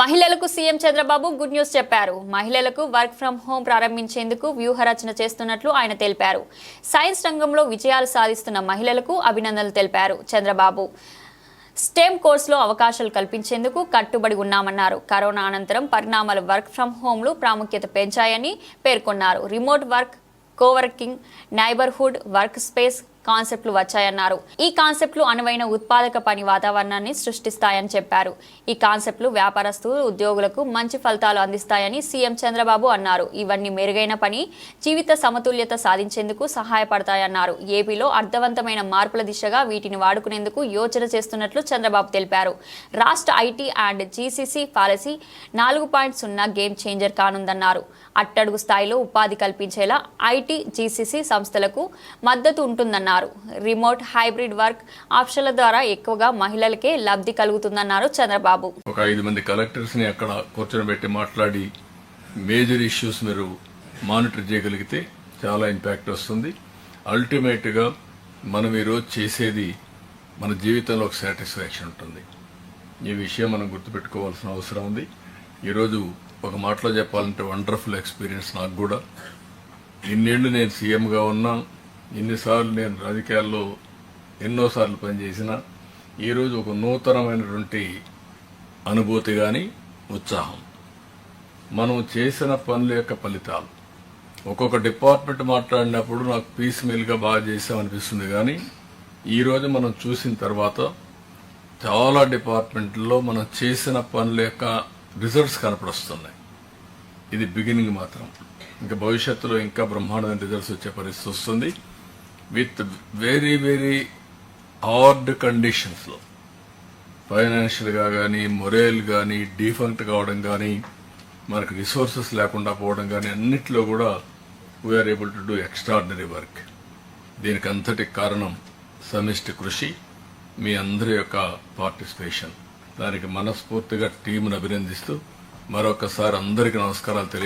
మహిళలకు CM Chandrababu good news చెప్పారు. మహిళలకు వర్క్ ఫ్రం హోం ప్రారంభించేందుకు వ్యూహరచన చేస్తున్నట్లు ఆయన తెలిపారు. సైన్స్ రంగంలో విజయాలు సాధిస్తున్న మహిళలకు అభినందనలు తెలిపారు చంద్రబాబు. స్టెమ్ కోర్సులో అవకాశాలు కల్పించేందుకు కట్టుబడి ఉన్నామన్నారు. కరోనా అనంతరం పరిణామాలు వర్క్ ఫ్రం హోంలు ప్రాముఖ్యత పెంచాయని పేర్కొన్నారు. Remote work coworking neighbourhood work space కాన్సెప్ట్లు వచ్చాయన్నారు. ఈ కాన్సెప్ట్లు అనువైన ఉత్పాదక పని వాతావరణాన్ని సృష్టిస్తాయని చెప్పారు. ఈ కాన్సెప్ట్లు వ్యాపారస్తులు ఉద్యోగులకు మంచి ఫలితాలు అందిస్తాయని సీఎం చంద్రబాబు అన్నారు. ఇవన్నీ మెరుగైన పని జీవిత సమతుల్యత సాధించేందుకు సహాయపడతాయన్నారు. ఏపీలో అర్థవంతమైన మార్పుల దిశగా వీటిని వాడుకునేందుకు యోచన చేస్తున్నట్లు చంద్రబాబు తెలిపారు. రాష్ట్ర ఐటీ అండ్ జీసీసీ పాలసీ నాలుగు పాయింట్ సున్నా గేమ్ చేంజర్ కానుందన్నారు. అట్టడుగు స్థాయిలో ఉపాధి కల్పించేలా ఐటీ జీసీసీ సంస్థలకు మద్దతు ఉంటుందన్నారు. రిమోట్ హైబ్రిడ్ వర్క్ ఆప్షన్ల ద్వారా ఎక్కువగా మహిళలకే లబ్ధి కలుగుతుందన్నారు చంద్రబాబు. ఒక ఐదు మంది కలెక్టర్స్ని అక్కడ కూర్చొని మాట్లాడి మేజర్ ఇష్యూస్ మీరు మానిటర్ చేయగలిగితే చాలా ఇంపాక్ట్ వస్తుంది. అల్టిమేట్గా మనం ఈరోజు చేసేది మన జీవితంలో ఒక సాటిస్ఫాక్షన్ ఉంటుంది. ఈ విషయం మనం గుర్తుపెట్టుకోవాల్సిన అవసరం ఉంది. ఈరోజు ఒక మాటలో చెప్పాలంటే వండర్ఫుల్ ఎక్స్పీరియన్స్ నాకు కూడా. ఇన్నేళ్ళు నేను సీఎంగా ఉన్నా ఇన్నిసార్లు నేను రాజకీయాల్లో ఎన్నోసార్లు పనిచేసిన ఈరోజు ఒక నూతనమైనటువంటి అనుభూతి కానీ ఉత్సాహం. మనం చేసిన పనుల యొక్క ఫలితాలు. ఒక్కొక్క డిపార్ట్మెంట్ మాట్లాడినప్పుడు నాకు పీస్ మీల్గా బాగా చేసామనిపిస్తుంది కానీ ఈరోజు మనం చూసిన తర్వాత చాలా డిపార్ట్మెంట్లో మనం చేసిన పనుల యొక్క రిజల్ట్స్ కనపడుస్తున్నాయి. ఇది బిగినింగ్ మాత్రం. ఇంకా భవిష్యత్తులో ఇంకా బ్రహ్మాండమైన రిజల్ట్స్ వచ్చే పరిస్థితి వస్తుంది. విత్ వెరీ వెరీ హార్డ్ కండిషన్స్లో ఫైనాన్షియల్గా కానీ మొరేల్ కానీ డిఫంక్ట్ కావడం కానీ మనకు రిసోర్సెస్ లేకుండా పోవడం కానీ అన్నిట్లో కూడా we are able to do extraordinary work దీనికి అంతటి కారణం సమిష్టి కృషి మీ అందరి యొక్క పార్టిసిపేషన్ దానికి మనస్ఫూర్తిగా టీంను అభినందిస్తూ మరొకసారి అందరికీ నమస్కారాలు తెలియ